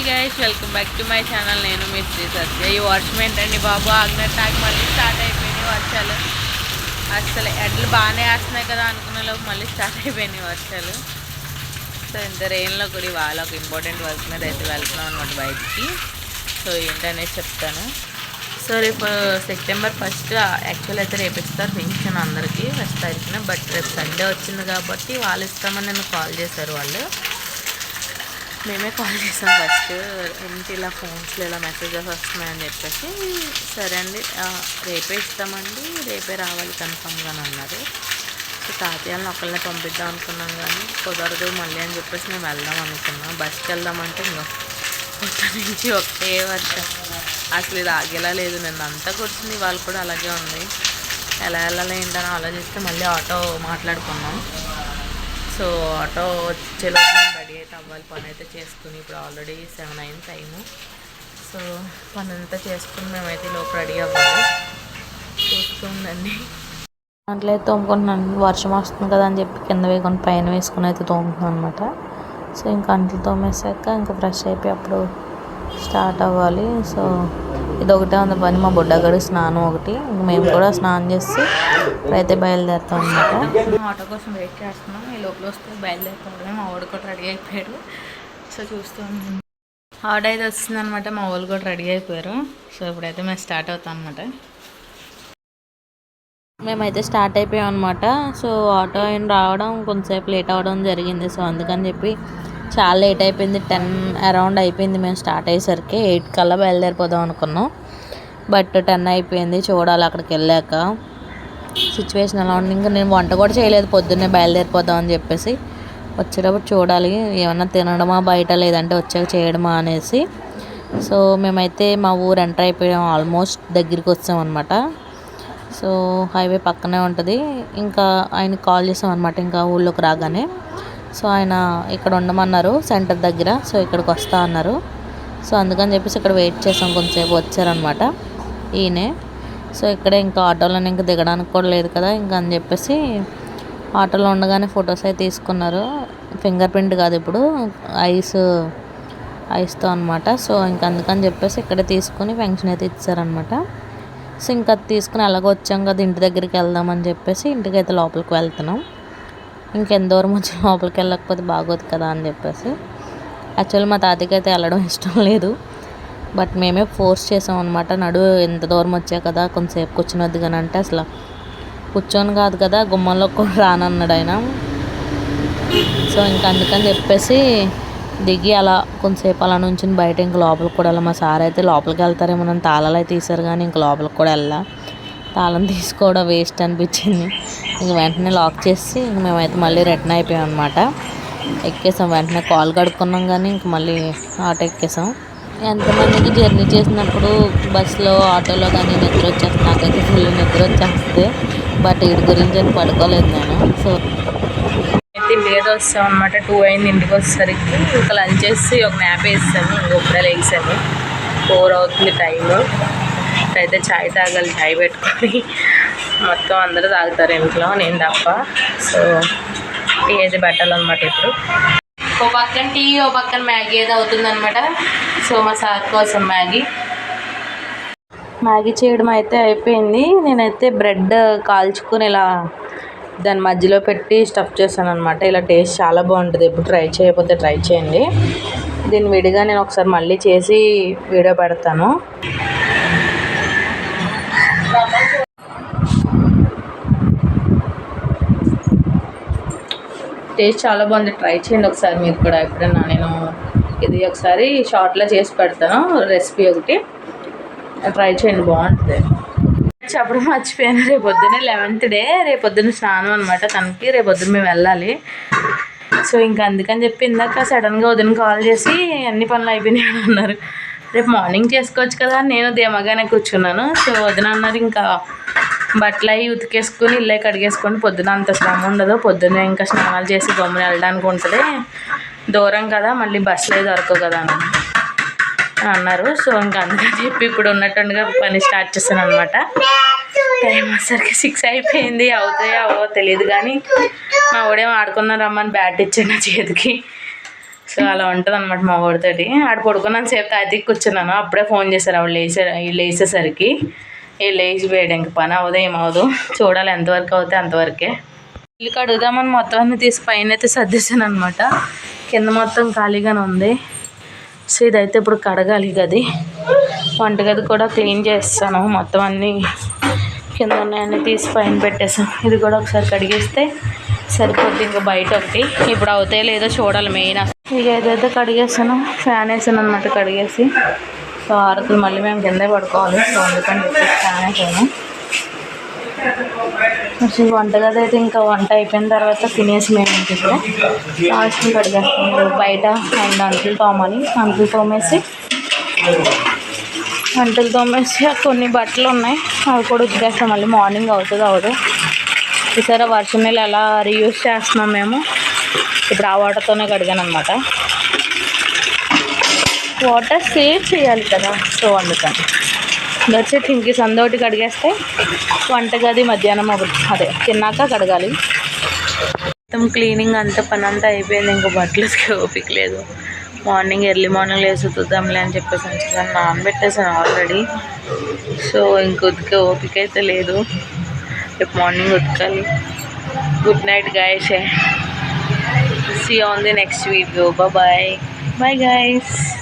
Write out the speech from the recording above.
Hi guys welcome back to my channel నేను మీ శ్రీ సత్య. ఈ వర్షం ఏంటండి బాబు? ఆగినట్టు నాకు మళ్ళీ స్టార్ట్ అయిపోయినాయి వర్షాలు. అసలు ఎడ్లు బాగానే వేస్తున్నాయి కదా అనుకున్న మళ్ళీ స్టార్ట్ అయిపోయినాయి వర్షాలు. సో ఇంత రెయిన్లో కూడా ఇవాళ ఒక ఇంపార్టెంట్ వర్క్ మీద అయితే వెళ్తున్నాం అనమాట బయటికి. సో ఏంటనేది చెప్తాను. సో రేపు సెప్టెంబర్ ఫస్ట్ యాక్చువల్ అయితే రేపు ఇస్తారు పెన్షన్ అందరికీ. ఫస్ట్ తారీఖున బట్ రేపు సండే వచ్చింది కాబట్టి వాళ్ళు ఇస్తామని నన్ను కాల్ చేశారు వాళ్ళు. మేమే కాల్ చేసాం ఫస్ట్ ఏంటి ఇలా ఫోన్స్లో ఇలా మెసేజెస్ వస్తున్నాయని చెప్పేసి. సరే అండి రేపే ఇస్తామండి రేపే రావాలి కన్ఫామ్గా అన్నారు. సో తాతయ్యని ఒకళ్ళని పంపిద్దాం అనుకున్నాం కానీ కుదరదు మళ్ళీ అని చెప్పేసి మేము వెళ్దాం అనుకున్నాం. బస్కి వెళ్దామంటే ఇంకా కొత్త నుంచి ఒకే వర్షం. అసలు ఇది ఆగేలా లేదు నిన్న అంతా కూర్చుంది వాళ్ళు కూడా అలాగే ఉంది. ఎలా వెళ్ళాలి ఏంటని ఆలోచిస్తే మళ్ళీ ఆటో మాట్లాడుకున్నాం. సో ఆటో వచ్చేలోపు మేము అవ్వాలి. పని అయితే చేసుకుని ఇప్పుడు ఆల్రెడీ సెవెన్ అయిన టైము. సో పని అంతా చేసుకుని మేమైతే లోపల లోపు రెడీ అవ్వాలి. చూస్తుందండి దాంట్లో అయితే తోముకుంటున్నాను. వర్షం వస్తుంది కదా అని చెప్పి కింద వేసుకొని పైన వేసుకుని అయితే తోముతున్నాను అనమాట సో ఇంకా అంట్లు తోమేసాక ఇంకా ఫ్రెష్ అయిపోయి అప్పుడు స్టార్ట్ అవ్వాలి. సో ఇది ఒకటే ఉంది పని మా బుడ్డగడు స్నానం ఒకటి మేము కూడా స్నానం చేసి ఇప్పుడైతే బయలుదేరుతాం అనమాట ఆటో కోసం వెయిట్ చేస్తున్నాం. ఈ లోపల వస్తే బయలుదేరుతాం మా వాడు కూడా రెడీ అయిపోయాడు. సో చూస్తూ. ఆటో అయితే వస్తుంది అనమాట మా వాళ్ళు కూడా రెడీ అయిపోయారు. సో ఇప్పుడైతే మేము స్టార్ట్ అవుతాం అనమాట మేమైతే స్టార్ట్ అయిపోయాం అనమాట సో ఆటో ఆయన రావడం కొంతసేపు లేట్ అవ్వడం జరిగింది. సో అందుకని చెప్పి చాలా లేట్ అయిపోయింది. టెన్ అరౌండ్ అయిపోయింది. మేము స్టార్ట్ అయ్యేసరికి ఎయిట్ కల్లా బయలుదేరిపోదాం అనుకున్నాం. బట్ టెన్ అయిపోయింది. చూడాలి అక్కడికి వెళ్ళాక. సిచ్యువేషన్ ఎలా ఉంది? ఇంకా నేను వంట కూడా చేయలేదు. పొద్దున్నే బయలుదేరిపోదాం అని చెప్పేసి వచ్చేటప్పుడు చూడాలి. ఏమన్నా తినడమా? బయట లేదంటే వచ్చాక చేయడమా అనేసి. సో మేమైతే మా ఊరు ఎంటర్ అయిపోయాం. ఆల్మోస్ట్ దగ్గరికి వచ్చాం అనమాట సో హైవే పక్కనే ఉంటుంది. ఇంకా ఆయన కాల్ చేసాం అనమాట ఇంకా ఊళ్ళోకి రాగానే. సో ఆయన ఇక్కడ ఉండమన్నారు సెంటర్ దగ్గర సో ఇక్కడికి వస్తా అన్నారు. సో అందుకని చెప్పేసి ఇక్కడ వెయిట్ చేసాం కొంచెంసేపు వచ్చారనమాట ఈయనే. సో ఇక్కడ ఇంకా ఆటోలో ఇంకా దిగడానికి కూడా లేదు కదా ఇంకా అని చెప్పేసి ఆటోలో ఉండగానే ఫొటోస్ అయితే తీసుకున్నారు. ఫింగర్ ప్రింట్ కాదు ఇప్పుడు ఐస్ ఐస్తో అనమాట సో ఇంకా అందుకని చెప్పేసి ఇక్కడే తీసుకుని ఫంక్షన్ అయితే ఇచ్చారనమాట. సో ఇంకా అది తీసుకుని అలాగ వచ్చాం కదా ఇంటి దగ్గరికి వెళ్దామని చెప్పేసి ఇంటికి అయితే లోపలికి వెళ్తున్నాం. ఇంకెంత దూరం వచ్చి లోపలికి వెళ్ళకపోతే బాగోదు కదా అని చెప్పేసి. యాక్చువల్లీ మా తాతయ్యకి అయితే వెళ్ళడం ఇష్టం లేదు. బట్ మేమే ఫోర్స్ చేసాం అనమాట నడు ఎంత దూరం వచ్చా కదా కొంతసేపు కూర్చునొద్దు కానీ అంటే అసలు కూర్చొని కాదు కదా గుమ్మంలో కూడా రానన్నాడు ఆయన. సో ఇంకా అందుకని చెప్పేసి దిగి అలా కొంతసేపు అలా నుంచి బయట ఇంక లోపలికి కూడా వెళ్ళా. మా సార్ అయితే లోపలికి వెళ్తారేమో నన్ను తాళాలు అయితే తీశారు కానీ ఇంక లోపలికి కూడా వెళ్ళా తాళం తీసుకోవడం వేస్ట్ అనిపించింది. ఇంక వెంటనే లాక్ చేసి ఇంక మేమైతే మళ్ళీ రిటర్న్ అయిపోయాం అనమాట ఎక్కేసాం. వెంటనే కాల్ కడుక్కున్నాం కానీ ఇంక మళ్ళీ ఆటో ఎక్కేసాం. ఎంతమందికి జర్నీ చేసినప్పుడు బస్సులో ఆటోలో కానీ నిద్ర వచ్చేస్తుంది. నాకైతే ఫుల్ నిద్ర వచ్చేస్తుంది. బట్ వీడి గురించి అని పడుకోలేదు నేను. సో అయితే మీద వస్తాం అనమాట టూ అయింది ఇంటికి వచ్చేసరికి. ఇంకా లంచ్ చేసి ఒక మ్యాప్ వేస్తాము ఇంకొకటే లేసాము ఫోర్ అవుతుంది టైము అయితే చాయ్ తాగాలి చాయ్ పెట్టుకొని మొత్తం అందరూ తాగుతారు ఇంట్లో నేను తప్ప. సో టీ అయితే పెట్టాలన్నమాట ఇప్పుడు. ఓ పక్కన టీ ఓ పక్కన మ్యాగీ అయితే అవుతుందన్నమాట. సో మా సార్ కోసం మ్యాగీ. మ్యాగీ చేయడం అయితే అయిపోయింది. నేనైతే బ్రెడ్ కాల్చుకొని ఇలా దాని మధ్యలో పెట్టి స్టఫ్ చేశాను అనమాట ఇలా టేస్ట్ చాలా బాగుంటుంది. ఇప్పుడు ట్రై చేయకపోతే ట్రై చేయండి. దీన్ని విడిగా నేను ఒకసారి మళ్ళీ చేసి వీడియో పెడతాను. టేస్ట్ చాలా బాగుంది. ట్రై చేయండి ఒకసారి మీరు కూడా ఎప్పుడైనా. నేను ఇది ఒకసారి షార్ట్లో చేసి పెడతాను. రెసిపీ ఒకటి. ట్రై చేయండి బాగుంటుంది. చెప్పడం మర్చిపోయాను. రేపు పొద్దున్నే లెవెన్త్ డే రేపు పొద్దున్న స్నానం అనమాట తనకి. రేపు పొద్దున్న మేము వెళ్ళాలి. సో ఇంకా అందుకని చెప్పి ఇందాక సడన్గా వదిన కాల్ చేసి అన్ని పనులు అయిపోయినాయి అన్నారు. రేపు మార్నింగ్ చేసుకోవచ్చు కదా అని నేను ధీమాగానే కూర్చున్నాను. సో వదిన అన్నారు ఇంకా బట్టలు అవి ఉతికేసుకుని ఇల్లు కడిగేసుకొని పొద్దున అంత శ్రమ ఉండదు. పొద్దున్నే ఇంకా స్నానాలు చేసి గమ్మున వెళ్ళడానికి ఉంటుంది. దూరం కదా మళ్ళీ బస్సులు దొరకవు కదా అని అన్నారు. సో ఇంకా అందుకని చెప్పి ఇప్పుడు ఉన్నట్టుండగా పని స్టార్ట్ చేశాను అనమాట టైం వచ్చేసరికి సిక్స్ అయిపోయింది. అవుతాయో అవో తెలియదు కానీ మా ఊడేమో ఆడుకుందాం రమ్మని బ్యాట్ ఇచ్చాను నా చేతికి. సో అలా ఉంటుంది అనమాట మా వాడితోటి. ఆడ పడుకున్నాను సేపు తాతికి కూర్చున్నాను అప్పుడే ఫోన్ చేశారు. ఆవిడ లేచే లేచేసరికి. వీళ్ళు లేచిపోయాడు ఇంక పని అవ్వదు ఏమవదు చూడాలి ఎంతవరకు అవుతే అంతవరకే ఇల్లు కడుగుదామని మొత్తం అన్ని తీసి పైన అయితే సర్దేశాను అనమాట కింద మొత్తం ఖాళీగానే ఉంది. సో ఇదైతే ఇప్పుడు కడగాలి గది. వంటగది కూడా క్లీన్ చేస్తాను. మొత్తం అన్నీ కింద ఉన్నాయన్నీ తీసి పైన పెట్టేసాను ఇది కూడా ఒకసారి కడిగేస్తే సరిపోద్ది ఇంకా బయట ఒకటి. ఇప్పుడు అవుతాయో లేదో చూడాలి మెయిన్. ఇక ఏదైతే కడిగేసాను ఫ్యాన్ వేసాను అనమాట కడిగేసి. సో ఆరుతులు మళ్ళీ మేము కిందే పడుకోవాలి. సో అందుకని చెప్పేసి ఫ్యాన్ వంటగది అయితే ఇంకా వంట అయిపోయిన తర్వాత తినేసి మేము ఇంటికి లాస్ట్ కడిగేస్తాం బయట అండ్ అంట్లు తోమాలి అంట్లు తోమేసి అంటులు తోమేసి కొన్ని బట్టలు ఉన్నాయి. అవి కూడా ఉతికేస్తాం. మళ్ళీ మార్నింగ్ అవుతుంది అవదు ఈసారి వర్షం నీళ్ళు ఎలా రీయూజ్ చేస్తున్నాం మేము. ఇప్పుడు ఆ వాటర్తోనే కడిగాను అనమాట వాటర్ సేవ్ చేయాలి కదా. సో అందుకని. వచ్చే ఇంక సందోటి కడిగేస్తే వంటగది మధ్యాహ్నం ఒకటి అదే తిన్నాక కడగాలి. మొత్తం క్లీనింగ్ అంతా పని అంతా అయిపోయింది. ఇంకా బట్టలు ఓపిక లేదు. మార్నింగ్ ఎర్లీ మార్నింగ్ లేసి ఉతుకుదాంలే అని చెప్పేసి ఉంచుతాను నానబెట్టేసాను ఆల్రెడీ. సో ఇంక ఉతికే ఓపిక అయితే లేదు. రేపు morning ఉతకాలి. Good night guys see on the next video bye bye guys